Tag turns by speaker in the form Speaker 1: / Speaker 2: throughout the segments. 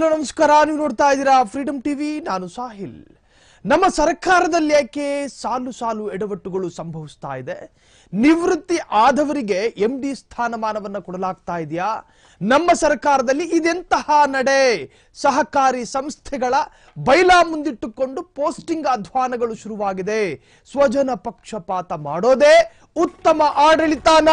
Speaker 1: Hello, ನಮಸ್ಕಾರ. ನೀವು ನೋಡ್ತಾ ಇದ್ದೀರಾ ಫ್ರೀಡಮ್ ಟಿವಿ ನಾನು ಸಾಹಿಲ್. ನಮ್ಮ ಸರ್ಕಾರದಲ್ಲಿ ಯಾಕೆ ಸಾಲು ಸಾಲು ಎಡವಟ್ಟುಗಳು ಸಂಭವಿಸ್ತಾ ಇದೆ? ನಿವೃತ್ತಿ ಆದವರಿಗೆ ಎಂ ಡಿ ಸ್ಥಾನಮಾನವನ್ನ ಕೊಡಲಾಗ್ತಾ ಇದೆಯಾ? ನಮ್ಮ ಸರ್ಕಾರದಲ್ಲಿ ಇದೆಂತಹ ನಡೆ? ಸಹಕಾರಿ ಸಂಸ್ಥೆಗಳ ಬೈಲಾ ಮುಂದಿಟ್ಟುಕೊಂಡು ಪೋಸ್ಟಿಂಗ್ ಅಧ್ವಾನಗಳು ಶುರುವಾಗಿದೆ. ಸ್ವಜನ ಪಕ್ಷಪಾತ ಮಾಡೋದೇ ಉತ್ತಮ ಆಡಳಿತಾನ.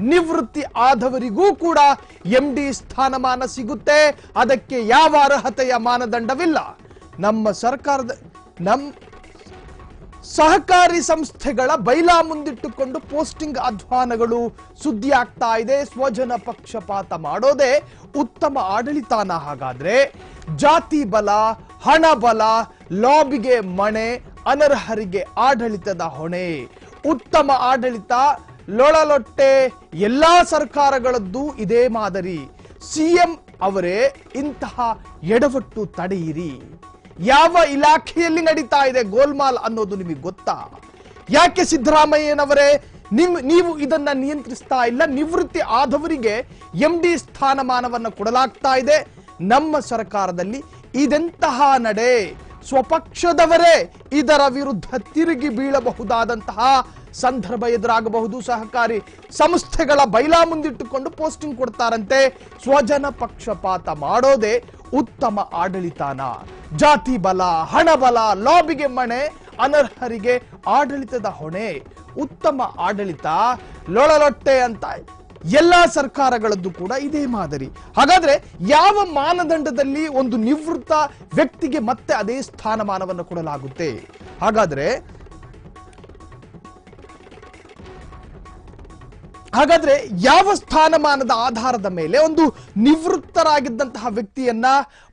Speaker 1: ನಿವೃತ್ತಿ ಆದವರಿಗೂ ಕೂಡ ಎಂ ಡಿ ಸ್ಥಾನಮಾನ ಸಿಗುತ್ತೆ. ಅದಕ್ಕೆ ಯಾವ ಅರ್ಹತೆಯ ಮಾನದಂಡವಿಲ್ಲ? ನಮ್ಮ ಸರ್ಕಾರದ, ನಮ್ ಸಹಕಾರಿ ಸಂಸ್ಥೆಗಳ ಬೈಲಾ ಮುಂದಿಟ್ಟುಕೊಂಡು ಪೋಸ್ಟಿಂಗ್ ಅಧ್ವಾನಗಳು ಸುದ್ದಿ ಆಗ್ತಾ ಇದೆ. ಸ್ವಜನ ಪಕ್ಷಪಾತ ಮಾಡೋದೇ ಉತ್ತಮ ಆಡಳಿತಾನ ಹಾಗಾದ್ರೆ. ಜಾತಿ ಬಲ, ಹಣ ಬಲ, ಲಾಬಿಗೆ ಮಣೆ, ಅನರ್ಹರಿಗೆ ಆಡಳಿತದ ಹೊಣೆ. ಉತ್ತಮ ಆಡಳಿತ, ಲೊಳಲೊಟ್ಟೆ ಎಲ್ಲಾ ಸರ್ಕಾರಗಳದ್ದು ಇದೇ ಮಾದರಿ. ಸಿಎಂ ಅವರೇ ಇಂತಹ ಎಡವಟ್ಟು ತಡೆಯಿರಿ. ಯಾವ ಇಲಾಖೆಯಲ್ಲಿ ನಡೀತಾ ಇದೆ ಗೋಲ್ಮಾಲ್ ಅನ್ನೋದು ನಿಮಗೆ ಗೊತ್ತಾ? ಯಾಕೆ ಸಿದ್ದರಾಮಯ್ಯನವರೇ, ನಿಮ್ ನೀವು ಇದನ್ನ ನಿಯಂತ್ರಿಸ್ತಾ ಇಲ್ಲ? ನಿವೃತ್ತಿ ಆದವರಿಗೆ ಎಂ ಡಿ ಸ್ಥಾನಮಾನವನ್ನು ಕೊಡಲಾಗ್ತಾ ಇದೆ. ನಮ್ಮ ಸರ್ಕಾರದಲ್ಲಿ ಇದೆಂತಹ ನಡೆ? ಸ್ವಪಕ್ಷದವರೇ ಇದರ ವಿರುದ್ಧ ತಿರುಗಿ ಬೀಳಬಹುದಾದಂತಹ ಸಂದರ್ಭ ಎದುರಾಗಬಹುದು ಸಹಕಾರಿ ಸಂಸ್ಥೆಗಳ ಬೈಲಾ ಮುಂದಿಟ್ಟುಕೊಂಡು ಪೋಸ್ಟಿಂಗ್ ಕೊಡ್ತಾರಂತೆ. ಸ್ವಜನ ಪಕ್ಷಪಾತ ಮಾಡೋದೇ ಉತ್ತಮ ಆಡಳಿತಾನ. ಜಾತಿ ಬಲ, ಹಣ ಬಲ, ಲಾಬಿಗೆ ಮಣೆ, ಅನರ್ಹರಿಗೆ ಆಡಳಿತದ ಹೊಣೆ. ಉತ್ತಮ ಆಡಳಿತ, ಲೊಳಲೊಟ್ಟೆ ಅಂತ ಎಲ್ಲಾ ಸರ್ಕಾರಗಳದ್ದು ಕೂಡ ಇದೇ ಮಾದರಿ. ಹಾಗಾದ್ರೆ ಯಾವ ಮಾನದಂಡದಲ್ಲಿ ಒಂದು ನಿವೃತ್ತ ವ್ಯಕ್ತಿಗೆ ಮತ್ತೆ ಅದೇ ಸ್ಥಾನಮಾನವನ್ನು ಕೊಡಲಾಗುತ್ತೆ? ಹಾಗಾದ್ರೆ ಹಾಗಾದ್ರೆ ಯಾವ ಸ್ಥಾನಮಾನದ ಆಧಾರದ ಮೇಲೆ ಒಂದು ನಿವೃತ್ತರಾಗಿದ್ದಂತಹ ವ್ಯಕ್ತಿಯನ್ನ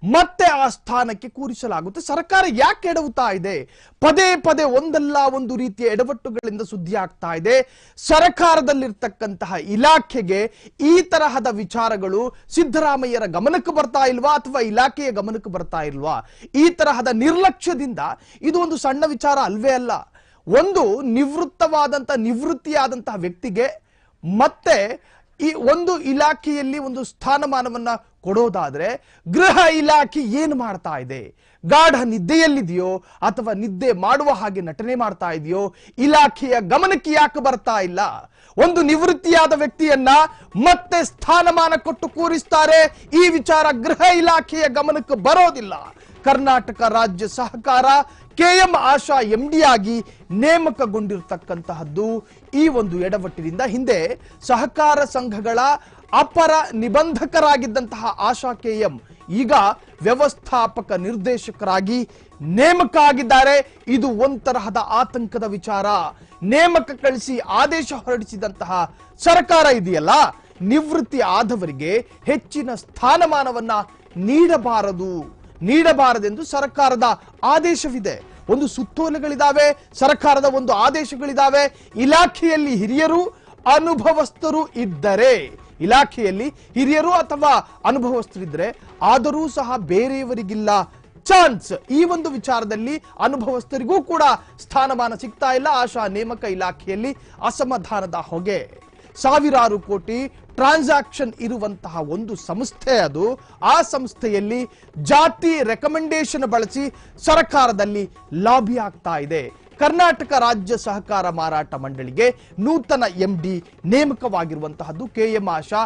Speaker 1: ಮತ್ತೆ ಆ ಸ್ಥಾನಕ್ಕೆ ಕೂರಿಸಲಾಗುತ್ತೆ? ಸರ್ಕಾರ ಯಾಕೆ ಎಡವುತ್ತಾ ಇದೆ? ಪದೇ ಪದೇ ಒಂದಲ್ಲ ಒಂದು ರೀತಿಯ ಎಡವಟ್ಟುಗಳಿಂದ ಸುದ್ದಿ ಆಗ್ತಾ ಇದೆ. ಸರ್ಕಾರದಲ್ಲಿರ್ತಕ್ಕಂತಹ ಇಲಾಖೆಗೆ ಈ ತರಹದ ವಿಚಾರಗಳು ಸಿದ್ದರಾಮಯ್ಯರ ಗಮನಕ್ಕೆ ಬರ್ತಾ ಇಲ್ವಾ ಅಥವಾ ಇಲಾಖೆಯ ಗಮನಕ್ಕೆ ಬರ್ತಾ ಇಲ್ವಾ? ಈ ತರಹದ ನಿರ್ಲಕ್ಷ್ಯದಿಂದ ಇದು ಒಂದು ಸಣ್ಣ ವಿಚಾರ ಅಲ್ವೇ ಅಲ್ಲ. ಒಂದು ನಿವೃತ್ತವಾದಂತಹ ನಿವೃತ್ತಿಯಾದಂತಹ ವ್ಯಕ್ತಿಗೆ ಮತ್ತೆ ಈ ಒಂದು ಇಲಾಖೆಯಲ್ಲಿ ಒಂದು ಸ್ಥಾನಮಾನವನ್ನ ಕೊಡೋದಾದ್ರೆ ಗೃಹ ಇಲಾಖೆ ಏನು ಮಾಡ್ತಾ ಇದೆ? ಗಾಢ ನಿದ್ದೆಯಲ್ಲಿದೆಯೋ ಅಥವಾ ನಿದ್ದೆ ಮಾಡುವ ಹಾಗೆ ನಟನೆ ಮಾಡ್ತಾ ಇದೆಯೋ? ಇಲಾಖೆಯ ಗಮನಕ್ಕೆ ಯಾಕೆ ಬರ್ತಾ ಇಲ್ಲ? ಒಂದು ನಿವೃತ್ತಿಯಾದ ವ್ಯಕ್ತಿಯನ್ನ ಮತ್ತೆ ಸ್ಥಾನಮಾನ ಕೊಟ್ಟು ಕೂರಿಸ್ತಾರೆ. ಈ ವಿಚಾರ ಗೃಹ ಇಲಾಖೆಯ ಗಮನಕ್ಕೆ ಬರೋದಿಲ್ಲ. ಕರ್ನಾಟಕ ರಾಜ್ಯ ಸಹಕಾರ ಕೆಎಂ ಆಶಾ, ಎಂ ಡಿ ಆಗಿ ನೇಮಕಗೊಂಡಿರ್ತಕ್ಕಂತಹದ್ದು ಈ ಒಂದು ಎಡವಟ್ಟಿನಿಂದ ಹಿಂದೆ ಸಹಕಾರ ಸಂಘಗಳ ಅಪರ ನಿಬಂಧಕರಾಗಿದ್ದಂತಹ ಆಶಾ ಕೆಎಂ ಈಗ ವ್ಯವಸ್ಥಾಪಕ ನಿರ್ದೇಶಕರಾಗಿ ನೇಮಕ ಆಗಿದ್ದಾರೆ ಇದು ಒಂತರಹದ ಆತಂಕದ ವಿಚಾರ. ನೇಮಕ ಕಳಿಸಿ ಆದೇಶ ಹೊರಡಿಸಿದಂತಹ ಸರ್ಕಾರ ಇದೆಯಲ್ಲ? ನಿವೃತ್ತಿ ಆದವರಿಗೆ ಹೆಚ್ಚಿನ ಸ್ಥಾನಮಾನವನ್ನ ನೀಡಬಾರದು. ನೀಡಬಾರದೆಂದು ಸರ್ಕಾರದ ಆದೇಶವಿದೆ. ಒಂದು ಸುತ್ತೋಲೆಗಳಿದಾವೆ, ಸರ್ಕಾರದ ಒಂದು ಆದೇಶಗಳಿದಾವೆ. ಇಲಾಖೆಯಲ್ಲಿ ಹಿರಿಯರು ಅನುಭವಸ್ಥರು ಇದ್ದರೆ, ಇಲಾಖೆಯಲ್ಲಿ ಹಿರಿಯರು ಅಥವಾ ಅನುಭವಸ್ಥರಿದ್ದರೆ ಆದರೂ ಸಹ ಬೇರೆಯವರಿಗಿಲ್ಲ ಚಾನ್ಸ್. ಈ ಒಂದು ವಿಚಾರದಲ್ಲಿ ಅನುಭವಸ್ಥರಿಗೂ ಕೂಡ ಸ್ಥಾನಮಾನ ಸಿಗ್ತಾ ಇಲ್ಲ. ಆಶಾ ನೇಮಕ ಇಲಾಖೆಯಲ್ಲಿ ಅಸಮಾಧಾನದ ಹೊಗೆ. ಸಾವಿರಾರು ಕೋಟಿ ಟ್ರಾನ್ಸಾಕ್ಷನ್ ಇರುವಂತಹ ಒಂದು ಸಂಸ್ಥೆ ಅದು. ಆ ಸಂಸ್ಥೆಯಲ್ಲಿ ಜಾತಿ ರೆಕಮೆಂಡೇಶನ್ ಬಳಸಿ ಸರ್ಕಾರದಲ್ಲಿ ಲಾಬಿ ಆಗ್ತಾ ಇದೆ. ಕರ್ನಾಟಕ ರಾಜ್ಯ ಸಹಕಾರ ಮಾರಾಟ ಮಂಡಳಿಗೆ ನೂತನ M D ನೇಮಕವಾಗಿರುವಂತಹದ್ದು K M Asha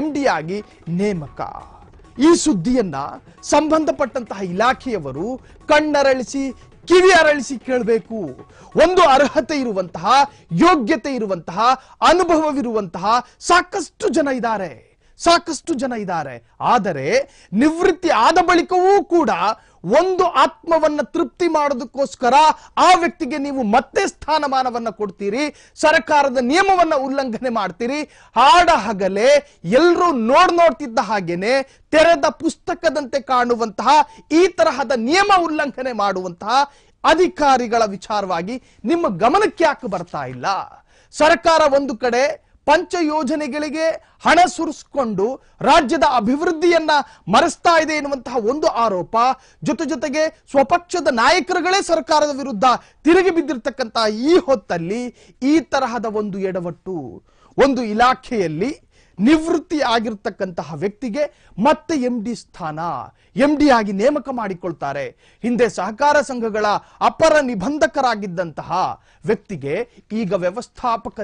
Speaker 1: M D ಆಗಿ ನೇಮಕ. ಈ ಸುದ್ದಿಯನ್ನ ಸಂಬಂಧಪಟ್ಟಂತಹ ಇಲಾಖೆಯವರು ಕಣ್ಣರಳಿಸಿ ಕಿವಿ ಅರಳಿಸಿ ಕೇಳಬೇಕು. ಒಂದು ಅರ್ಹತೆ ಇರುವಂತಹ, ಯೋಗ್ಯತೆ ಇರುವಂತಹ, ಅನುಭವವಿರುವಂತಹ ಸಾಕಷ್ಟು ಜನ ಇದ್ದಾರೆ. ಸಾಕಷ್ಟು ಜನ ಇದ್ದಾರೆ. ಆದರೆ ನಿವೃತ್ತಿ ಆದ ಬಳಿಕವೂ ಕೂಡ ಒಂದು ಆತ್ಮವನ್ನ ತೃಪ್ತಿ ಮಾಡೋದಕ್ಕೋಸ್ಕರ ಆ ವ್ಯಕ್ತಿಗೆ ನೀವು ಮತ್ತೆ ಸ್ಥಾನಮಾನವನ್ನ ಕೊಡ್ತೀರಿ, ಸರ್ಕಾರದ ನಿಯಮವನ್ನ ಉಲ್ಲಂಘನೆ ಮಾಡ್ತೀರಿ. ಹಾಡ ಹಗಲೇ ಎಲ್ಲರೂ ನೋಡ್ ನೋಡ್ತಿದ್ದ ಹಾಗೇನೆ ತೆರೆದ ಪುಸ್ತಕದಂತೆ ಕಾಣುವಂತಹ ಈ ತರಹದ ನಿಯಮ ಉಲ್ಲಂಘನೆ ಮಾಡುವಂತಹ ಅಧಿಕಾರಿಗಳ ವಿಚಾರವಾಗಿ ನಿಮ್ಮ ಗಮನಕ್ಕೆ ಯಾಕೆ ಬರ್ತಾ ಇಲ್ಲ? ಸರ್ಕಾರ ಒಂದು ಕಡೆ ಪಂಚ ಯೋಜನೆಗಳಿಗೆ ಹಣ ಸುರಿಸಿಕೊಂಡು ರಾಜ್ಯದ ಅಭಿವೃದ್ಧಿಯನ್ನ ಮರೆಸ್ತಾ ಇದೆ ಎನ್ನುವಂತಹ ಒಂದು ಆರೋಪ. ಜೊತೆ ಜೊತೆಗೆ ಸ್ವಪಕ್ಷದ ನಾಯಕರುಗಳೇ ಸರ್ಕಾರದ ವಿರುದ್ಧ ತಿರುಗಿ ಬಿದ್ದಿರ್ತಕ್ಕಂತಹ ಈ ಹೊತ್ತಲ್ಲಿ ಈ ತರಹದ ಒಂದು ಎಡವಟ್ಟು, ಒಂದು ಇಲಾಖೆಯಲ್ಲಿ ನಿವೃತ್ತಿ ಆಗಿರ್ತಕ್ಕಂತಹ ವ್ಯಕ್ತಿಗೆ ಮತ್ತೆ ಎಂ ಡಿ ಸ್ಥಾನ ಎಂ ಡಿ ಆಗಿ ನೇಮಕ ಮಾಡಿಕೊಳ್ತಾರೆ. ಹಿಂದೆ ಸಹಕಾರ ಸಂಘಗಳ ಅಪರ ನಿಬಂಧಕರಾಗಿದ್ದಂತಹ ವ್ಯಕ್ತಿಗೆ ಈಗ ವ್ಯವಸ್ಥಾಪಕ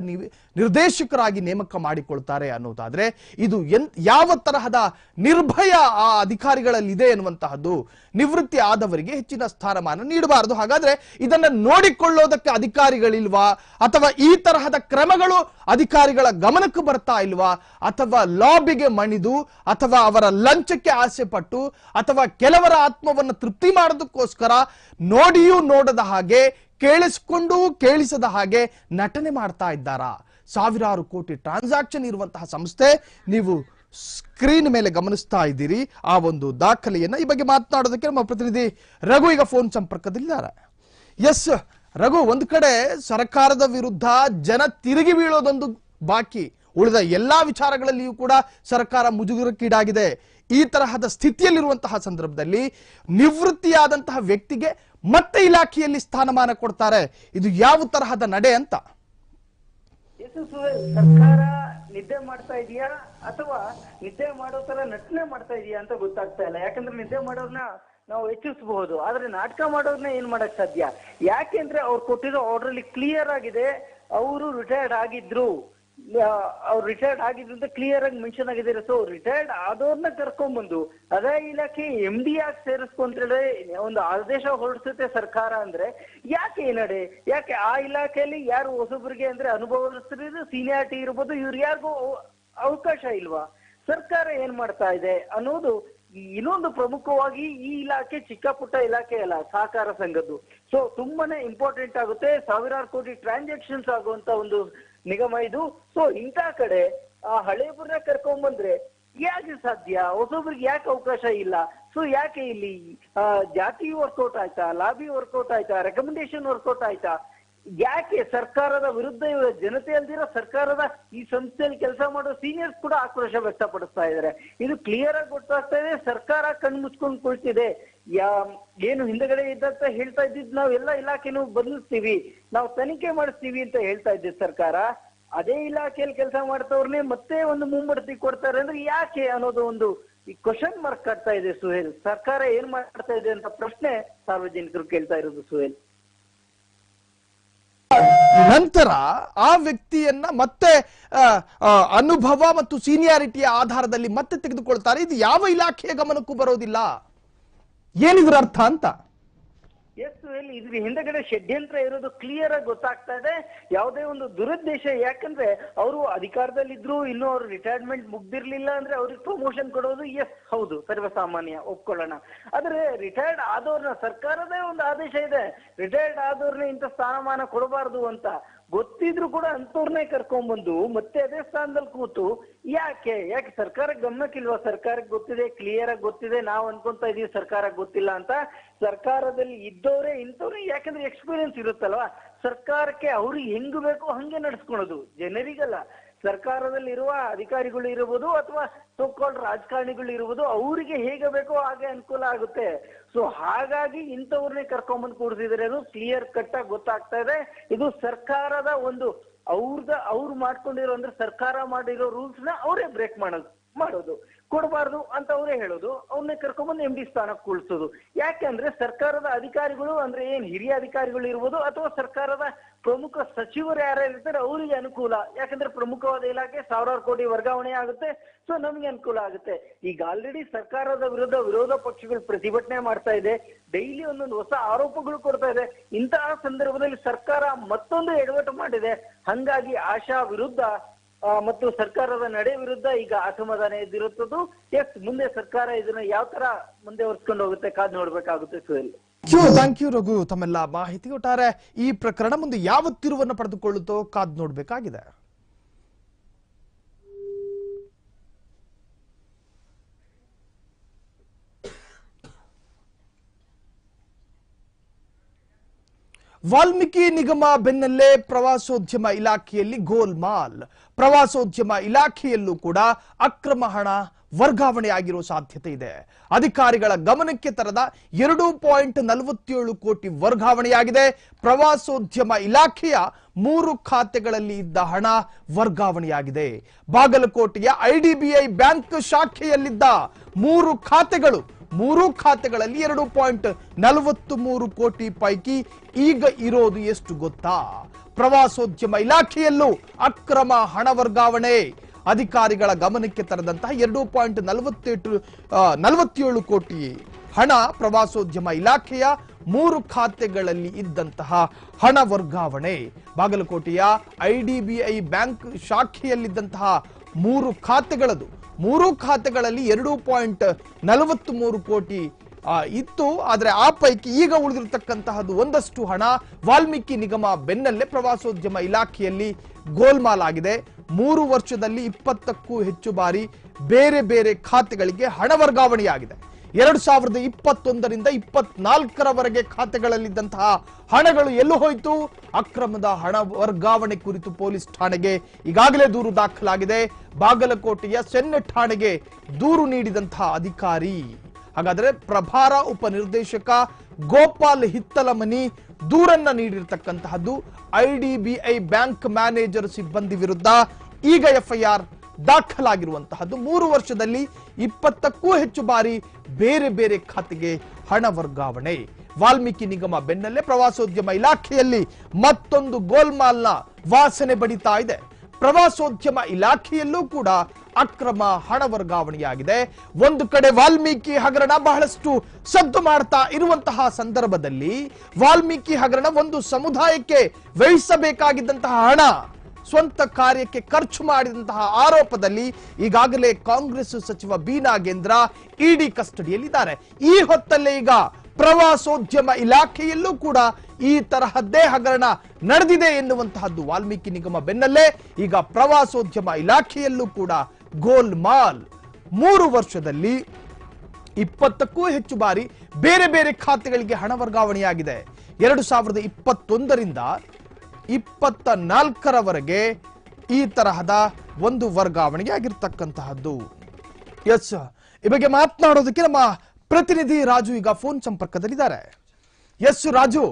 Speaker 1: ನಿರ್ದೇಶಕರಾಗಿ ನೇಮಕ ಮಾಡಿಕೊಳ್ತಾರೆ ಅನ್ನೋದಾದ್ರೆ ಇದು ಎನ್, ಯಾವ ತರಹದ ನಿರ್ಭಯ ಆ ಅಧಿಕಾರಿಗಳಲ್ಲಿ ಇದೆ ಎನ್ನುವಂತಹದ್ದು ನಿವೃತ್ತಿ ಆದವರಿಗೆ ಹೆಚ್ಚಿನ ಸ್ಥಾನಮಾನ ನೀಡಬಾರದು. ಹಾಗಾದ್ರೆ ಇದನ್ನ ನೋಡಿಕೊಳ್ಳೋದಕ್ಕೆ ಅಧಿಕಾರಿಗಳಿಲ್ವಾ? ಅಥವಾ ಈ ತರಹದ ಕ್ರಮಗಳು ಅಧಿಕಾರಿಗಳ ಗಮನಕ್ಕೆ ಬರ್ತಾ ಇಲ್ವಾ? ಅಥವಾ ಲಾಬಿಗೆ ಮಣಿದು, ಅಥವಾ ಅವರ ಲಂಚಕ್ಕೆ ಆಸೆ ಪಟ್ಟು ಅಥವಾ ಕೆಲವರ ಆತ್ಮವನ್ನು ತೃಪ್ತಿ ಮಾಡೋದಕ್ಕೋಸ್ಕರ ನೋಡಿಯೂ ನೋಡದ ಹಾಗೆ, ಕೇಳಿಸ್ಕೊಂಡು ಕೇಳಿಸದ ಹಾಗೆ ನಟನೆ ಮಾಡ್ತಾ ಇದ್ದಾರಾ? ಸಾವಿರಾರು ಕೋಟಿ ಟ್ರಾನ್ಸಾಕ್ಷನ್ ಇರುವಂತಹ ಸಂಸ್ಥೆ ನೀವು ಸ್ಕ್ರೀನ್ ಮೇಲೆ ಗಮನಿಸ್ತಾ ಇದ್ದೀರಿ. ಆ ಒಂದು ದಾಖಲೆಯನ್ನ ಈ ಬಗ್ಗೆ ಮಾತನಾಡೋದಕ್ಕೆ ನಮ್ಮ ಪ್ರತಿನಿಧಿ ರಘು ಈಗ ಫೋನ್ ಸಂಪರ್ಕದಲ್ಲಿದ್ದಾರೆ. ಎಸ್, ರಘು, ಒಂದು ಕಡೆ ಸರ್ಕಾರದ ವಿರುದ್ಧ ಜನ ತಿರುಗಿ ಬೀಳೋದೊಂದು ಬಾಕಿ. ಉಳಿದ ಎಲ್ಲಾ ವಿಚಾರಗಳಲ್ಲಿಯೂ ಕೂಡ ಸರ್ಕಾರ ಮುಜುಗರಕ್ಕೀಡಾಗಿದೆ. ಈ ತರಹದ ಸ್ಥಿತಿಯಲ್ಲಿರುವಂತಹ ಸಂದರ್ಭದಲ್ಲಿ ನಿವೃತ್ತಿಯಾದಂತಹ ವ್ಯಕ್ತಿಗೆ ಮತ್ತೆ ಇಲಾಖೆಯಲ್ಲಿ ಸ್ಥಾನಮಾನ ಕೊಡ್ತಾರೆ. ಇದು ಯಾವ ತರಹದ ನಡೆ ಅಂತ?
Speaker 2: ಸರ್ಕಾರ ನಿದ್ದೆ ಮಾಡ್ತಾ ಇದೆಯಾ? ಅಥವಾ ನಿದ್ದೆ ಮಾಡೋ ತರ ನಟನೆ ಮಾಡ್ತಾ ಇದೆಯಾ ಅಂತ ಗೊತ್ತಾಗ್ತಾ ಇಲ್ಲ. ಯಾಕಂದ್ರೆ ನಿದ್ದೆ ಮಾಡೋರ್ನ ನಾವು ಹೆಚ್ಚಿಸಬಹುದು. ಆದ್ರೆ ನಾಟಕ ಮಾಡೋರ್ನ ಏನ್ ಮಾಡಕ್ ಸಾಧ್ಯ? ಯಾಕೆಂದ್ರೆ ಅವ್ರು ಕೊಟ್ಟಿರೋ ಆರ್ಡರ್ ಅಲ್ಲಿ ಕ್ಲಿಯರ್ ಆಗಿದೆ. ಅವರು ರಿಟೈರ್ಡ್ ಆಗಿದ್ರು. ಅವ್ರು ರಿಟೈರ್ಡ್ ಆಗಿದ್ರು ಅಂತ ಕ್ಲಿಯರ್ ಆಗಿ ಮೆನ್ಷನ್ ಆಗಿದೆ ಸೊ ರಿಟೈರ್ಡ್ ಆದವ್ರನ್ನ ಕರ್ಕೊಂಡ್ಬಂದು, ಅದೇ ಇಲಾಖೆ ಎಂ ಡಿ ಆಗಿ ಹೇಳಿ ಒಂದು ಆದೇಶ ಹೊರಡಿಸುತ್ತೆ ಸರ್ಕಾರ ಅಂದ್ರೆ, ಯಾಕೆ ಈ ನಡೆ? ಯಾಕೆ ಆ ಇಲಾಖೆಯಲ್ಲಿ ಯಾರು ಹೊಸಬ್ರಿಗೆ ಅಂದ್ರೆ ಅನುಭವಿಸ್ತಿರೋದು ಸೀನಿಯಾರಿಟಿ ಇರ್ಬೋದು, ಇವ್ರು ಯಾರಿಗೂ ಅವಕಾಶ ಇಲ್ವಾ? ಸರ್ಕಾರ ಏನ್ ಮಾಡ್ತಾ ಇದೆ ಅನ್ನೋದು ಇನ್ನೊಂದು ಪ್ರಮುಖವಾಗಿ ಈ ಇಲಾಖೆ ಚಿಕ್ಕ ಪುಟ್ಟ ಇಲಾಖೆ ಅಲ್ಲ, ಸಹಕಾರ ಸಂಘದ್ದು. ಸೊ ತುಂಬಾನೇ ಇಂಪಾರ್ಟೆಂಟ್ ಆಗುತ್ತೆ. ಸಾವಿರಾರು ಕೋಟಿ ಟ್ರಾನ್ಸಾಕ್ಷನ್ಸ್ ಆಗುವಂತ ಒಂದು ನಿಗಮ ಇದು. ಸೊ ಇಂಥ ಕಡೆ, ಆ ಹಳೇಬ್ರನ್ನ ಕರ್ಕೊಂಡ್ ಬಂದ್ರೆ ಯಾಕೆ ಸಾಧ್ಯ? ಹೊಸೊಬ್ರಿಗೆ ಯಾಕೆ ಅವಕಾಶ ಇಲ್ಲ? ಸೊ ಯಾಕೆ ಇಲ್ಲಿ ಜಾತಿ ವರ್ಕೌಟ್ ಆಯ್ತಾ? ಲಾಬಿ ವರ್ಕೌಟ್ ಆಯ್ತಾ? ರೆಕಮೆಂಡೇಶನ್ ವರ್ಕೌಟ್ ಆಯ್ತಾ? ಯಾಕೆ ಸರ್ಕಾರದ ವಿರುದ್ಧ ಜನತೆ ಅಲ್ದಿರ ಸರ್ಕಾರದ ಈ ಸಂಸ್ಥೆಯಲ್ಲಿ ಕೆಲಸ ಮಾಡೋ ಸೀನಿಯರ್ಸ್ ಕೂಡ ಆಕ್ರೋಶ ವ್ಯಕ್ತಪಡಿಸ್ತಾ ಇದ್ದಾರೆ. ಇದು ಕ್ಲಿಯರ್ ಆಗಿ ಗೊತ್ತಾಗ್ತಾ ಇದೆ, ಸರ್ಕಾರ ಕಣ್ಣು ಮುಚ್ಕೊಂಡು ಕುಳಿತಿದೆ. ಯಾ, ಏನು ಹಿಂದಗಡೆ ಇದ್ದಂತ ಹೇಳ್ತಾ ಇದ್ದಿದ್ ನಾವು ಎಲ್ಲ ಇಲಾಖೆನೂ ಬದಲಿಸ್ತೀವಿ ನಾವು ತನಿಖೆ ಮಾಡಿಸ್ತೀವಿ ಅಂತ ಹೇಳ್ತಾ ಇದ್ದೆ ಸರ್ಕಾರ. ಅದೇ ಇಲಾಖೆಯಲ್ಲಿ ಕೆಲಸ ಮಾಡ್ತವ್ರನ್ನೇ ಮತ್ತೆ ಒಂದು ಮುಂಬಡ್ತಿ ಕೊಡ್ತಾರೆ ಅಂದ್ರೆ ಯಾಕೆ ಅನ್ನೋದು ಒಂದು ಈ ಕ್ವಶನ್ ಮಾರ್ಕ್ ಕಾಡ್ತಾ ಇದೆ ಸುಹೇಲ್. ಸರ್ಕಾರ ಏನ್ ಮಾಡ್ತಾ ಇದೆ ಅಂತ ಪ್ರಶ್ನೆ ಸಾರ್ವಜನಿಕರು ಕೇಳ್ತಾ ಇರೋದು ಸುಹೇಲ್.
Speaker 1: ನಂತರ ಆ ವ್ಯಕ್ತಿಯನ್ನ ಮತ್ತೆ ಅನುಭವ ಮತ್ತು ಸೀನಿಯಾರಿಟಿಯ ಆಧಾರದಲ್ಲಿ ಮತ್ತೆ ತೆಗೆದುಕೊಳ್ತಾರೆ. ಇದು ಯಾವ ಇಲಾಖೆಯ ಗಮನಕ್ಕೂ ಬರೋದಿಲ್ಲ. ಏನಿದ್ರ ಅರ್ಥ ಅಂತ?
Speaker 2: ಎಸ್ ಎಲ್ಲಿ ಇದ್ರ ಹಿಂದೆಗಡೆ ಷಡ್ಯಂತ್ರ ಇರೋದು ಕ್ಲಿಯರ್ ಆಗಿ ಗೊತ್ತಾಗ್ತಾ ಇದೆ. ಯಾವುದೇ ಒಂದು ದುರುದ್ದೇಶ, ಯಾಕಂದ್ರೆ ಅವರು ಅಧಿಕಾರದಲ್ಲಿದ್ರು, ಇನ್ನು ಅವ್ರು ರಿಟೈರ್ಮೆಂಟ್ ಮುಗ್ದಿರ್ಲಿಲ್ಲ ಅಂದ್ರೆ ಅವ್ರಿಗೆ ಪ್ರಮೋಷನ್ ಕೊಡೋದು ಎಸ್ ಹೌದು, ಸರ್ವಸಾಮಾನ್ಯ, ಒಪ್ಕೊಳ್ಳೋಣ. ಆದ್ರೆ ರಿಟೈರ್ಡ್ ಆದವ್ರನ್ನ ಸರ್ಕಾರದೇ ಒಂದು ಆದೇಶ ಇದೆ. ರಿಟೈರ್ಡ್ ಆದವ್ರನ್ನ ಇಂಥ ಸ್ಥಾನಮಾನ ಕೊಡಬಾರದು ಅಂತ. ಗೊತ್ತಿದ್ರು ಕೂಡ ಅಂತವ್ರನ್ನೇ ಕರ್ಕೊಂಡ್ಬಂದು ಮತ್ತೆ ಅದೇ ಸ್ಥಾನದಲ್ಲಿ ಕೂತು, ಯಾಕೆ? ಯಾಕೆ ಸರ್ಕಾರ ಗಮನಕ್ಕಿಲ್ವಾ? ಸರ್ಕಾರಕ್ಕೆ ಗೊತ್ತಿದೆ ಕ್ಲಿಯರ್ ಆಗಿ ಗೊತ್ತಿದೆ, ನಾವು ಅನ್ಕೊಂತ ಇದೀವಿ ಸರ್ಕಾರಕ್ಕೆ ಗೊತ್ತಿಲ್ಲ ಅಂತ. ಸರ್ಕಾರದಲ್ಲಿ ಇದ್ದವರೇ, ಇಂಥವ್ರೆ ಯಾಕಂದ್ರೆ ಎಕ್ಸ್ಪೀರಿಯನ್ಸ್ ಇರುತ್ತಲ್ವಾ? ಸರ್ಕಾರಕ್ಕೆ ಅವ್ರಿಗೆ ಹೆಂಗ್ ಬೇಕೋ ಹಂಗೆ ನಡ್ಸ್ಕೊಳೋದು, ಜನರಿಗಲ್ಲ. ಸರ್ಕಾರದಲ್ಲಿ ಇರುವ ಅಧಿಕಾರಿಗಳು ಇರಬಹುದು ಅಥವಾ ಸೋಕಾಲ್ಡ್ ರಾಜಕಾರಣಿಗಳು ಇರಬಹುದು ಅವರಿಗೆ ಹೇಗೆ ಬೇಕೋ ಹಾಗೆ ಅನುಕೂಲ ಆಗುತ್ತೆ. ಸೊ ಹಾಗಾಗಿ ಇಂಥವ್ರನ್ನೇ ಕರ್ಕೊಂಡ್ಬಂದು ಕೂಡಿಸಿದ್ರೆ ಅದು ಕ್ಲಿಯರ್ ಕಟ್ ಆಗಿ ಗೊತ್ತಾಗ್ತಾ ಇದೆ. ಇದು ಸರ್ಕಾರದ ಒಂದು ಅವ್ರದ, ಅವ್ರು ಮಾಡ್ಕೊಂಡಿರೋ ಅಂದ್ರೆ ಸರ್ಕಾರ ಮಾಡಿರೋ ರೂಲ್ಸ್ನ ಅವರೇ ಬ್ರೇಕ್ ಮಾಡೋದು ಮಾಡೋದು. ಕೊಡಬಾರ್ದು ಅಂತ ಅವರೇ ಹೇಳೋದು. ಅವ್ರನ್ನ ಕರ್ಕೊಂಡ್ಬಂದು ಎಂ ಡಿ ಸ್ಥಾನಕ್ಕೆ ಕೂಳಿಸೋದು. ಯಾಕೆಂದ್ರೆ ಸರ್ಕಾರದ ಅಧಿಕಾರಿಗಳು ಅಂದ್ರೆ ಏನ್ ಹಿರಿಯ ಅಧಿಕಾರಿಗಳು ಇರ್ಬೋದು ಅಥವಾ ಸರ್ಕಾರದ ಪ್ರಮುಖ ಸಚಿವರು ಯಾರು ಇರ್ತಾರೆ ಅವರಿಗೆ ಅನುಕೂಲ. ಯಾಕಂದ್ರೆ ಪ್ರಮುಖವಾದ ಇಲಾಖೆ ಸಾವಿರಾರು ಕೋಟಿ ವರ್ಗಾವಣೆ ಆಗುತ್ತೆ. ಸೊ ನಮಗೆ ಅನುಕೂಲ ಆಗುತ್ತೆ. ಈಗ ಆಲ್ರೆಡಿ ಸರ್ಕಾರದ ವಿರುದ್ಧ ವಿರೋಧ ಪಕ್ಷಗಳು ಪ್ರತಿಭಟನೆ ಮಾಡ್ತಾ ಇದೆ. ಡೈಲಿ ಒಂದೊಂದು ಹೊಸ ಆರೋಪಗಳು ಕೊಡ್ತಾ ಇದೆ. ಇಂತಹ ಸಂದರ್ಭದಲ್ಲಿ ಸರ್ಕಾರ ಮತ್ತೊಂದು ಎಡವಟ್ಟು ಮಾಡಿದೆ. ಹಂಗಾಗಿ ಆಶಾ ವಿರುದ್ಧ ಮತ್ತು ಸರ್ಕಾರದ ನಡೆ ವಿರುದ್ಧ ಈಗ ಅಸಮಾಧಾನ ಎದ್ದಿರುತ್ತದು ಎಸ್ ಮುಂದೆ ಸರ್ಕಾರ ಇದನ್ನ ಯಾವ ತರ ಮುಂದೆ ಹೊರ್ಸ್ಕೊಂಡು ಹೋಗುತ್ತೆ ಕಾದ್ ನೋಡ್ಬೇಕಾಗುತ್ತೆ
Speaker 1: ಸುಧೀರ್ ಥ್ಯಾಂಕ್ ಯು ರಘು, ತಮ್ಮೆಲ್ಲ ಮಾಹಿತಿ ಒಟ್ಟಾರೆ ಈ ಪ್ರಕರಣ ಮುಂದೆ ಯಾವ ತಿರುವನ್ನು ಪಡೆದುಕೊಳ್ಳುತ್ತೋ ಕಾದ್ ನೋಡ್ಬೇಕಾಗಿದೆ. ವಾಲ್ಮೀಕಿ ನಿಗಮ ಬೆನ್ನಲ್ಲೇ ಪ್ರವಾಸೋದ್ಯಮ ಇಲಾಖೆಯಲ್ಲಿ ಗೋಲ್ಮಾಲ್. ಪ್ರವಾಸೋದ್ಯಮ ಇಲಾಖೆಯಲ್ಲೂ ಕೂಡ ಅಕ್ರಮ ಹಣ ವರ್ಗಾವಣೆಯಾಗಿರೋ ಸಾಧ್ಯತೆ ಇದೆ. ಅಧಿಕಾರಿಗಳ ಗಮನಕ್ಕೆ ತರದ ಎರಡು ಪಾಯಿಂಟ್ ನಲವತ್ತೇಳು ಕೋಟಿ ವರ್ಗಾವಣೆಯಾಗಿದೆ. ಪ್ರವಾಸೋದ್ಯಮ ಇಲಾಖೆಯ ಮೂರು ಖಾತೆಗಳಲ್ಲಿ ಇದ್ದ ಹಣ ವರ್ಗಾವಣೆಯಾಗಿದೆ. ಬಾಗಲಕೋಟೆಯ ಐಡಿಬಿಐ ಬ್ಯಾಂಕ್ ಶಾಖೆಯಲ್ಲಿದ್ದ ಮೂರು ಖಾತೆಗಳು ಮೂರು ಖಾತೆಗಳಲ್ಲಿ ಎರಡು ಪಾಯಿಂಟ್ ನಲವತ್ತು ಮೂರು ಕೋಟಿ ಪೈಕಿ ಈಗ ಇರೋದು ಎಷ್ಟು ಗೊತ್ತಾ? ಪ್ರವಾಸೋದ್ಯಮ ಇಲಾಖೆಯಲ್ಲೂ ಅಕ್ರಮ ಹಣ ವರ್ಗಾವಣೆ. ಅಧಿಕಾರಿಗಳ ಗಮನಕ್ಕೆ ತರದಂತಹ ಎರಡು ಪಾಯಿಂಟ್ ನಲವತ್ತೆಂಟು ನಲವತ್ತೇಳು ಕೋಟಿ ಹಣ ಪ್ರವಾಸೋದ್ಯಮ ಇಲಾಖೆಯ ಮೂರು ಖಾತೆಗಳಲ್ಲಿ ಇದ್ದಂತಹ ಹಣ ವರ್ಗಾವಣೆ. ಬಾಗಲಕೋಟೆಯ ಐಡಿಬಿಐ ಬ್ಯಾಂಕ್ ಶಾಖೆಯಲ್ಲಿದ್ದಂತಹ ಮೂರು ಖಾತೆಗಳದು. ಮೂರು ಖಾತೆಗಳಲ್ಲಿ ಎರಡು ಪಾಯಿಂಟ್ ನಲವತ್ತ್ ಮೂರು ಕೋಟಿ ಇತ್ತು. ಆದರೆ ಆ ಪೈಕಿ ಈಗ ಉಳಿದಿರತಕ್ಕಂತಹದ್ದು ಒಂದಷ್ಟು ಹಣ ವಾಲ್ಮೀಕಿ ನಿಗಮ ಬೆನ್ನಲ್ಲೇ ಪ್ರವಾಸೋದ್ಯಮ ಇಲಾಖೆಯಲ್ಲಿ ಗೋಲ್ಮಾಲ್ ಆಗಿದೆ. ಮೂರು ವರ್ಷದಲ್ಲಿ ಇಪ್ಪತ್ತಕ್ಕೂ ಹೆಚ್ಚು ಬಾರಿ ಬೇರೆ ಬೇರೆ ಖಾತೆಗಳಿಗೆ ಹಣ ವರ್ಗಾವಣೆಯಾಗಿದೆ. ಎರಡು ಸಾವಿರದ ಇಪ್ಪತ್ತೊಂದರಿಂದ ಇಪ್ಪತ್ನಾಲ್ಕರವರೆಗೆ ಖಾತೆಗಳಲ್ಲಿದ್ದಂತಹ ಹಣಗಳು ಎಲ್ಲೂ ಹೋಯಿತು. ಅಕ್ರಮದ ಹಣ ವರ್ಗಾವಣೆ ಕುರಿತು ಪೊಲೀಸ್ ಠಾಣೆಗೆ ಈಗಾಗಲೇ ದೂರು ದಾಖಲಾಗಿದೆ. ಬಾಗಲಕೋಟೆಯ ಸೆನ್ನೆ ಠಾಣೆಗೆ ದೂರು ನೀಡಿದಂತಹ ಅಧಿಕಾರಿ. ಹಾಗಾದರೆ ಪ್ರಭಾರ ಉಪನಿರ್ದೇಶಕ ಗೋಪಾಲ್ ಹಿತ್ತಲಮನಿ ದೂರನ್ನ ನೀಡಿರ್ತಕ್ಕಂತಹದ್ದು ಐಡಿಬಿಐ ಬ್ಯಾಂಕ್ ಮ್ಯಾನೇಜರ್ ಸಿಬ್ಬಂದಿ ವಿರುದ್ಧ. ಈಗ ಎಫ್ಐಆರ್ ದಾಖಲಾಗಿರುವಂತಹದ್ದು. ಮೂರು ವರ್ಷದಲ್ಲಿ ಇಪ್ಪತ್ತಕ್ಕೂ ಹೆಚ್ಚು ಬಾರಿ ಬೇರೆ ಬೇರೆ ಖಾತೆಗೆ ಹಣ ವರ್ಗಾವಣೆ. ವಾಲ್ಮೀಕಿ ನಿಗಮ ಬೆನ್ನಲ್ಲೇ ಪ್ರವಾಸೋದ್ಯಮ ಇಲಾಖೆಯಲ್ಲಿ ಮತ್ತೊಂದು ಗೋಲ್ಮಾಲ್ನ ವಾಸನೆ ಬಡಿತಾ ಇದೆ. ಪ್ರವಾಸೋದ್ಯಮ ಇಲಾಖೆಯಲ್ಲೂ ಕೂಡ ಅಕ್ರಮ ಹಣ ವರ್ಗಾವಣೆಯಾಗಿದೆ. ಒಂದು ಕಡೆ ವಾಲ್ಮೀಕಿ ಹಗರಣ ಬಹಳಷ್ಟು ಸದ್ದು ಮಾಡ್ತಾ ಇರುವಂತಹ ಸಂದರ್ಭದಲ್ಲಿ ವಾಲ್ಮೀಕಿ ಹಗರಣ ಒಂದು ಸಮುದಾಯಕ್ಕೆ ವ್ಯಯಿಸಬೇಕಾಗಿದ್ದಂತಹ ಹಣ ಸ್ವಂತ ಕಾರ್ಯಕ್ಕೆ ಖರ್ಚು ಮಾಡಿದಂತಹ ಆರೋಪದಲ್ಲಿ ಈಗಾಗಲೇ ಕಾಂಗ್ರೆಸ್ ಸಚಿವ ಬಿ ನಾಗೇಂದ್ರ ಇಡಿ ಕಸ್ಟಡಿಯಲ್ಲಿದ್ದಾರೆ. ಈ ಹೊತ್ತಲ್ಲೇ ಈಗ ಪ್ರವಾಸೋದ್ಯಮ ಇಲಾಖೆಯಲ್ಲೂ ಕೂಡ ಈ ತರಹದ್ದೇ ಹಗರಣ ನಡೆದಿದೆ ಎನ್ನುವಂತಹದ್ದು ವಾಲ್ಮೀಕಿ ನಿಗಮ ಬೆನ್ನಲ್ಲೇ. ಈಗ ಪ್ರವಾಸೋದ್ಯಮ ಇಲಾಖೆಯಲ್ಲೂ ಕೂಡ ಗೋಲ್ಮಾಲ್ ಮೂರು ವರ್ಷದಲ್ಲಿ ಇಪ್ಪತ್ತಕ್ಕೂ ಹೆಚ್ಚು ಬಾರಿ ಬೇರೆ ಬೇರೆ ಖಾತೆಗಳಿಗೆ ಹಣ ವರ್ಗಾವಣೆಯಾಗಿದೆ. ಎರಡು ಸಾವಿರದ ಇಪ್ಪತ್ತೊಂದರಿಂದ ಇಪ್ಪತ್ತ ನಾಲ್ಕರವರೆಗೆ ಈ ತರಹದ ಒಂದು ವರ್ಗಾವಣೆಗೆ ಆಗಿರ್ತಕ್ಕಂತಹದ್ದು. ಎಸ್, ಈ ಬಗ್ಗೆ ಮಾತನಾಡೋದಕ್ಕೆ ನಮ್ಮ ಪ್ರತಿನಿಧಿ ರಾಜು ಈಗ ಫೋನ್ ಸಂಪರ್ಕದಲ್ಲಿದ್ದಾರೆ. ಎಸ್, ರಾಜು.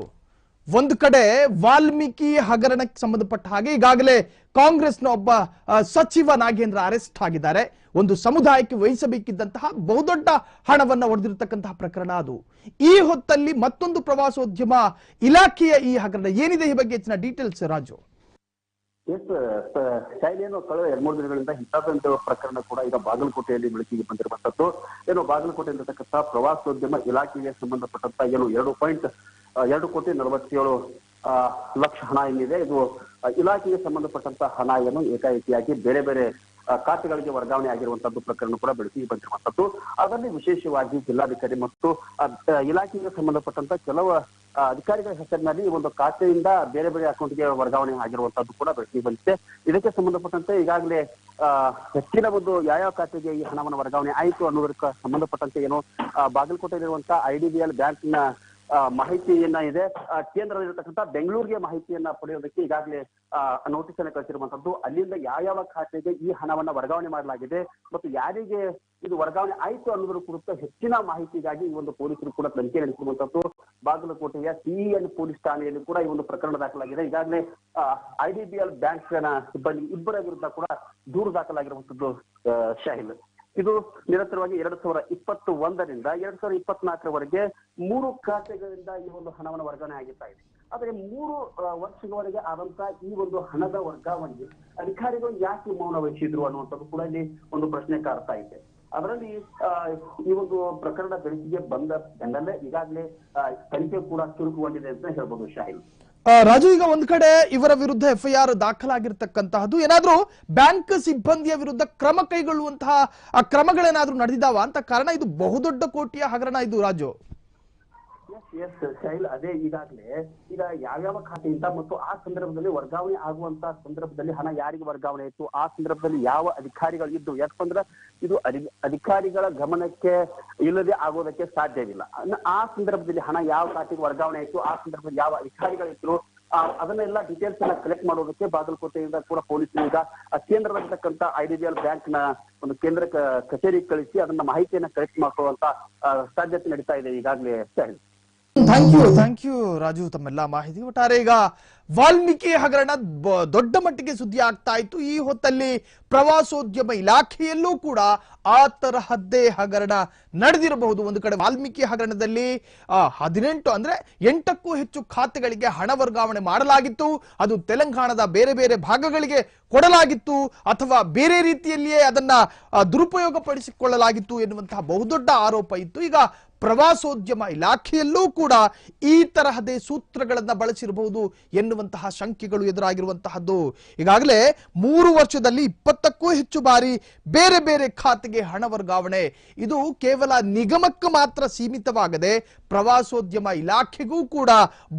Speaker 1: ಒಂದು ಕಡೆ ವಾಲ್ಮೀಕಿ ಹಗರಣಕ್ಕೆ ಸಂಬಂಧಪಟ್ಟ ಹಾಗೆ ಈಗಾಗಲೇ ಕಾಂಗ್ರೆಸ್ನ ಒಬ್ಬ ಸಚಿವ ನಾಗೇಂದ್ರ ಅರೆಸ್ಟ್ ಆಗಿದ್ದಾರೆ. ಒಂದು ಸಮುದಾಯಕ್ಕೆ ವಹಿಸಬೇಕಿದ್ದಂತಹ ಬಹುದೊಡ್ಡ ಹಣವನ್ನು ಹೊಡೆದಿರತಕ್ಕಂತಹ ಪ್ರಕರಣ ಅದು. ಈ ಹೊತ್ತಲ್ಲಿ ಮತ್ತೊಂದು ಪ್ರವಾಸೋದ್ಯಮ ಇಲಾಖೆಯ ಈ ಹಗರಣ ಏನಿದೆ ಈ ಬಗ್ಗೆ ಹೆಚ್ಚಿನ ಡೀಟೇಲ್ಸ್ ರಾಜು.
Speaker 3: ಎಸ್ ಶೈಲಿಯನ್ನು ಕಳೆದ ಎರಡ್ ಮೂರು ದಿನಗಳಿಂದ ಇಂಥದ್ದೊಂದು ಪ್ರಕರಣ ಕೂಡ ಈಗ ಬಾಗಲಕೋಟೆಯಲ್ಲಿ ಬೆಳಕಿಗೆ ಬಂದಿರುವಂತದ್ದು. ಏನು ಬಾಗಲಕೋಟೆ ಅಂತಕ್ಕಂಥ ಪ್ರವಾಸೋದ್ಯಮ ಇಲಾಖೆಗೆ ಸಂಬಂಧಪಟ್ಟಂತ ಏನು ಎರಡು ಪಾಯಿಂಟ್ ಎರಡು ಕೋಟಿ ನಲವತ್ತೇಳು ಲಕ್ಷ ಹಣ ಏನಿದೆ. ಇದು ಇಲಾಖೆಗೆ ಸಂಬಂಧಪಟ್ಟಂತ ಹಣ ಏನು ಏಕಾಏಕಿಯಾಗಿ ಬೇರೆ ಬೇರೆ ಖಾತೆಗಳಿಗೆ ವರ್ಗಾವಣೆ ಆಗಿರುವಂತದ್ದು ಪ್ರಕರಣ ಕೂಡ ಬೆಳಕಿಗೆ ಬಂದಿರುವಂತದ್ದು. ಅದರಲ್ಲಿ ವಿಶೇಷವಾಗಿ ಜಿಲ್ಲಾಧಿಕಾರಿ ಮತ್ತು ಇಲಾಖೆಗೆ ಸಂಬಂಧಪಟ್ಟಂತ ಕೆಲವು ಅಧಿಕಾರಿಗಳ ಹೆಸರಿನಲ್ಲಿ ಒಂದು ಖಾತೆಯಿಂದ ಬೇರೆ ಬೇರೆ ಅಕೌಂಟ್ಗೆ ವರ್ಗಾವಣೆ ಆಗಿರುವಂತದ್ದು ಕೂಡ ಬೆಳಕಿಗೆ ಬಂದಿದೆ. ಇದಕ್ಕೆ ಸಂಬಂಧಪಟ್ಟಂತೆ ಈಗಾಗಲೇ ಹೆಚ್ಚಿನ ಒಂದು ಯಾವ್ಯಾವ ಖಾತೆಗೆ ಈ ಹಣವನ್ನು ವರ್ಗಾವಣೆ ಆಯಿತು ಅನ್ನೋದಕ್ಕೆ ಸಂಬಂಧಪಟ್ಟಂತೆ ಏನು ಬಾಗಲಕೋಟೆಯಲ್ಲಿರುವಂತಹ ಐಡಿಬಿಎಲ್ ಬ್ಯಾಂಕ್ನ ನ ಮಾಹಿತಿಯನ್ನ ಇದೆ. ಆ, ಕೇಂದ್ರದಲ್ಲಿರ್ತಕ್ಕಂಥ ಬೆಂಗಳೂರಿಗೆ ಮಾಹಿತಿಯನ್ನ ಪಡೆಯೋದಕ್ಕೆ ಈಗಾಗಲೇ ನೋಟಿಸ್ ಅನ್ನು ಕಳಿಸಿರುವಂತದ್ದು ಅಲ್ಲಿಂದ ಯಾವ ಯಾವ ಖಾತೆಗೆ ಈ ಹಣವನ್ನ ವರ್ಗಾವಣೆ ಮಾಡಲಾಗಿದೆ ಮತ್ತು ಯಾರಿಗೆ ಇದು ವರ್ಗಾವಣೆ ಆಯಿತು ಅನ್ನೋದ್ರ ಕುರಿತು ಹೆಚ್ಚಿನ ಮಾಹಿತಿಗಾಗಿ ಈ ಒಂದು ಪೊಲೀಸರು ಕೂಡ ತನಿಖೆ ನಡೆಸಿರುವಂತದ್ದು ಬಾಗಲಕೋಟೆಯ ಸಿಇಎನ್ ಪೊಲೀಸ್ ಠಾಣೆಯಲ್ಲಿ ಕೂಡ ಈ ಒಂದು ಪ್ರಕರಣ ದಾಖಲಾಗಿದೆ. ಈಗಾಗಲೇ ಐಡಿಬಿಎಲ್ ಬ್ಯಾಂಕ್ ಸಿಬ್ಬಂದಿ ಇಬ್ಬರ ವಿರುದ್ಧ ಕೂಡ ದೂರು ದಾಖಲಾಗಿರುವಂತದ್ದು ಶಾಹಿಲ್. ಇದು ನಿರಂತರವಾಗಿ ಎರಡ್ ಸಾವಿರ ಇಪ್ಪತ್ತು ಒಂದರಿಂದ ಎರಡ್ ಸಾವಿರದ ಇಪ್ಪತ್ನಾಲ್ಕರವರೆಗೆ ಮೂರು ಖಾತೆಗಳಿಂದ ಈ ಒಂದು ಹಣವನ್ನು ವರ್ಗಾವಣೆ ಆಗಿರ್ತಾ ಇದೆ. ಆದರೆ ಮೂರು ವರ್ಷಗಳವರೆಗೆ ಆದಂತ ಈ ಒಂದು ಹಣದ ವರ್ಗಾವಣೆಗೆ ಅಧಿಕಾರಿಗಳು ಯಾಕೆ ಮೌನ ವಹಿಸಿದ್ರು ಅನ್ನುವಂಥದ್ದು ಕೂಡ ಇಲ್ಲಿ ಒಂದು ಪ್ರಶ್ನೆ ಕಾಡ್ತಾ ಇದೆ. ಅದರಲ್ಲಿ ಈ ಒಂದು ಪ್ರಕರಣ ಬೆಳಕಿಗೆ ಬಂದ ಬೆನ್ನಲ್ಲೇ ಈಗಾಗಲೇ ತನಿಖೆ ಕೂಡ ಚುರುಕುಗೊಂಡಿದೆ ಅಂತ ಹೇಳ್ಬೋದು ಶಾಹಿಲ್
Speaker 1: ರಾಜು, ಈಗ ಒಂದ್ ಕಡೆ ಇವರ ವಿರುದ್ಧ ಎಫ್ಐಆರ್ ದಾಖಲಾಗಿರ್ತಕ್ಕಂತಹದ್ದು. ಏನಾದ್ರೂ ಬ್ಯಾಂಕ್ ಸಿಬ್ಬಂದಿಯ ವಿರುದ್ಧ ಕ್ರಮ ಕೈಗೊಳ್ಳುವಂತಹ ಕ್ರಮಗಳೇನಾದ್ರೂ ನಡೆದಿದಾವ ಅಂತ ಕಾರಣ ಇದು ಬಹುದೊಡ್ಡ ಕೋಟಿಯ ಹಗರಣ ಇದು, ರಾಜು.
Speaker 3: ಎಸ್ ಶೈಲ್ ಅದೇ ಈಗಾಗಲೇ. ಈಗ ಯಾವ್ಯಾವ ಖಾತೆಯಿಂದ ಮತ್ತು ಆ ಸಂದರ್ಭದಲ್ಲಿ ವರ್ಗಾವಣೆ ಆಗುವಂತ ಸಂದರ್ಭದಲ್ಲಿ ಹಣ ಯಾರಿಗೆ ವರ್ಗಾವಣೆ ಆಯ್ತು? ಆ ಸಂದರ್ಭದಲ್ಲಿ ಯಾವ ಅಧಿಕಾರಿಗಳು ಇದ್ದು? ಯಾಕಂದ್ರೆ ಇದು ಅಧಿ- ಅಧಿಕಾರಿಗಳ ಗಮನಕ್ಕೆ ಇಲ್ಲದೆ ಆಗೋದಕ್ಕೆ ಸಾಧ್ಯವಿಲ್ಲ. ಆ ಸಂದರ್ಭದಲ್ಲಿ ಹಣ ಯಾವ ಖಾತೆಗೆ ವರ್ಗಾವಣೆ ಆಯ್ತು? ಆ ಸಂದರ್ಭದಲ್ಲಿ ಯಾವ ಅಧಿಕಾರಿಗಳಿದ್ರು? ಅದನ್ನೆಲ್ಲ ಡೀಟೇಲ್ಸ್ ಅನ್ನ ಕಲೆಕ್ಟ್ ಮಾಡೋದಕ್ಕೆ ಬಾಗಲಕೋಟೆಯಿಂದ ಕೂಡ ಪೊಲೀಸರು ಈಗ ಕೇಂದ್ರದಲ್ಲಿರ್ತಕ್ಕಂಥ ಐ ಡಿ ಬಿ ಬ್ಯಾಂಕ್ನ ಒಂದು ಕೇಂದ್ರ ಕಚೇರಿ ಕಳಿಸಿ ಅದನ್ನ ಮಾಹಿತಿಯನ್ನ ಕಲೆಕ್ಟ್ ಮಾಡ್ಕೊಳ್ಳುವಂತ ಸಾಧ್ಯತೆ ನಡೀತಾ ಇದೆ ಈಗಾಗಲೇ
Speaker 1: thank you thank you Raju ತಮ್ಮೆಲ್ಲ ಮಾಹಿತಿ ಒಟ್ಟಾರೆ ಈಗ ವಾಲ್ಮೀಕಿ ಹಗರಣ ದೊಡ್ಡ ಮಟ್ಟಿಗೆ ಸುದ್ದಿ ಆಗ್ತಾ ಇತ್ತು. ಈ ಹೊತ್ತಲ್ಲಿ ಪ್ರವಾಸೋದ್ಯಮ ಇಲಾಖೆಯಲ್ಲೂ ಕೂಡ ಆ ತರಹದ್ದೇ ಹಗರಣ ನಡೆದಿರಬಹುದು. ಒಂದು ಕಡೆ ವಾಲ್ಮೀಕಿ ಹಗರಣದಲ್ಲಿ ಹದಿನೆಂಟು ಅಂದ್ರೆ ಎಂಟಕ್ಕೂ ಹೆಚ್ಚು ಖಾತೆಗಳಿಗೆ ಹಣ ವರ್ಗಾವಣೆ ಮಾಡಲಾಗಿತ್ತು. ಅದು ತೆಲಂಗಾಣದ ಬೇರೆ ಬೇರೆ ಭಾಗಗಳಿಗೆ ಕೊಡಲಾಗಿತ್ತು. ಅಥವಾ ಬೇರೆ ರೀತಿಯಲ್ಲಿಯೇ ಅದನ್ನ ದುರುಪಯೋಗಪಡಿಸಿಕೊಳ್ಳಲಾಗಿತ್ತು ದುರುಪಯೋಗ ಪಡಿಸಿಕೊಳ್ಳಲಾಗಿತ್ತು ಎನ್ನುವಂತಹ ಬಹುದೊಡ್ಡ ಆರೋಪ ಇತ್ತು. ಈಗ ಪ್ರವಾಸೋದ್ಯಮ ಇಲಾಖೆಯಲ್ಲೂ ಕೂಡ ಈ ತರಹದೇ ಸೂತ್ರಗಳನ್ನು ಬಳಸಿರಬಹುದು ಎನ್ನುವಂತಹ ಶಂಕೆಗಳು ಎದುರಾಗಿರುವಂತಹದ್ದು. ಈಗಾಗಲೇ ಮೂರು ವರ್ಷದಲ್ಲಿ ಇಪ್ಪತ್ತಕ್ಕೂ ಹೆಚ್ಚು ಬಾರಿ ಬೇರೆ ಬೇರೆ ಖಾತೆಗೆ ಹಣ ವರ್ಗಾವಣೆ. ಇದು ಕೇವಲ ನಿಗಮಕ್ಕೆ ಮಾತ್ರ ಸೀಮಿತವಾಗದೆ ಪ್ರವಾಸೋದ್ಯಮ ಇಲಾಖೆಗೂ ಕೂಡ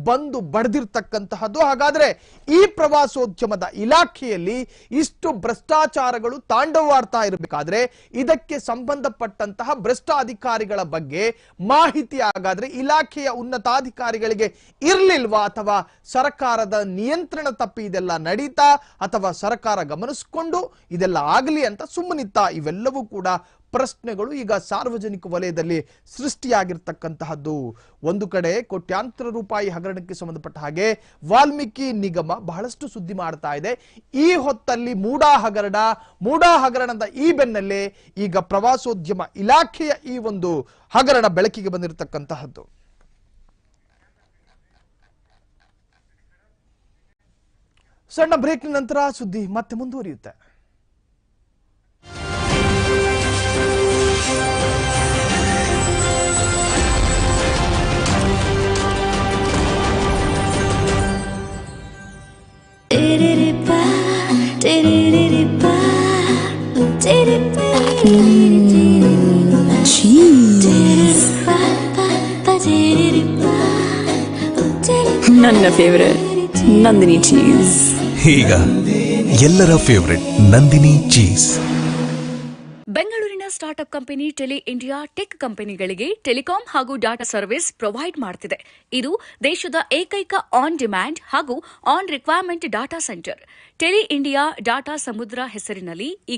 Speaker 1: ಬಂದು ಬಡದಿರ್ತಕ್ಕಂತಹದ್ದು. ಹಾಗಾದ್ರೆ ಈ ಪ್ರವಾಸೋದ್ಯಮದ ಇಲಾಖೆಯಲ್ಲಿ ಇಷ್ಟು ಭ್ರಷ್ಟಾಚಾರಗಳು ತಾಂಡವಾಡ್ತಾ ಇರಬೇಕಾದ್ರೆ ಇದಕ್ಕೆ ಸಂಬಂಧಪಟ್ಟಂತಹ ಭ್ರಷ್ಟ ಅಧಿಕಾರಿಗಳ ಬಗ್ಗೆ ಮಾಹಿತಿ ಹಾಗಾದ್ರೆ ಇಲಾಖೆಯ ಉನ್ನತಾಧಿಕಾರಿಗಳಿಗೆ ಇರ್ಲಿಲ್ವಾ ಅಥವಾ ಸರ್ಕಾರದ ನಿಯಂತ್ರಣ ತಪ್ಪಿ ಇದೆಲ್ಲ ನಡೀತಾ ಅಥವಾ ಸರ್ಕಾರ ಗಮನಿಸಿಕೊಂಡು ಇದೆಲ್ಲ ಆಗಲಿ ಅಂತ ಸುಮ್ಮನಿತ್ತ ಇವೆಲ್ಲವೂ ಕೂಡ ಪ್ರಶ್ನೆಗಳು ಈಗ ಸಾರ್ವಜನಿಕ ವಲಯದಲ್ಲಿ ಸೃಷ್ಟಿಯಾಗಿರ್ತಕ್ಕಂತಹದ್ದು. ಒಂದು ಕಡೆ ಕೋಟ್ಯಾಂತರ ರೂಪಾಯಿ ಹಗರಣಕ್ಕೆ ಸಂಬಂಧಪಟ್ಟ ಹಾಗೆ ವಾಲ್ಮೀಕಿ ನಿಗಮ ಬಹಳಷ್ಟು ಸುದ್ದಿ ಮಾಡ್ತಾ ಇದೆ. ಈ ಹೊತ್ತಲ್ಲಿ ಮೂಡಾ ಹಗರಣ, ಮೂಡಾ ಹಗರಣದ ಈ ಬೆನ್ನಲ್ಲೇ ಈಗ ಪ್ರವಾಸೋದ್ಯಮ ಇಲಾಖೆಯ ಈ ಒಂದು ಹಗರಣ ಬೆಳಕಿಗೆ ಬಂದಿರತಕ್ಕಂತಹದ್ದು. ಸಣ್ಣ ಬ್ರೇಕ್ ನಂತರ ಸುದ್ದಿ ಮತ್ತೆ ಮುಂದುವರಿಯುತ್ತೆ.
Speaker 4: ನನ್ನ ಫೇವರೆಟ್ ನಂದಿನಿ ಚೀಸ್
Speaker 5: ಈಗ ಎಲ್ಲರ favourite Nandini cheese
Speaker 6: company tele India tech ಕಂಪನಿಗಳಿಗೆ ಟೆಲಿಕಾಂ ಹಾಗೂ ಡಾಟಾ ಸರ್ವಿಸ್ ಪ್ರೊವೈಡ್ ಮಾಡ್ತಿದೆ. ಇದು ದೇಶದ ಏಕೈಕ ಆನ್ ಡಿಮ್ಯಾಂಡ್ ಹಾಗೂ on requirement data centre. Tele India data Samudra ಹೆಸರಿನಲ್ಲಿ ಈ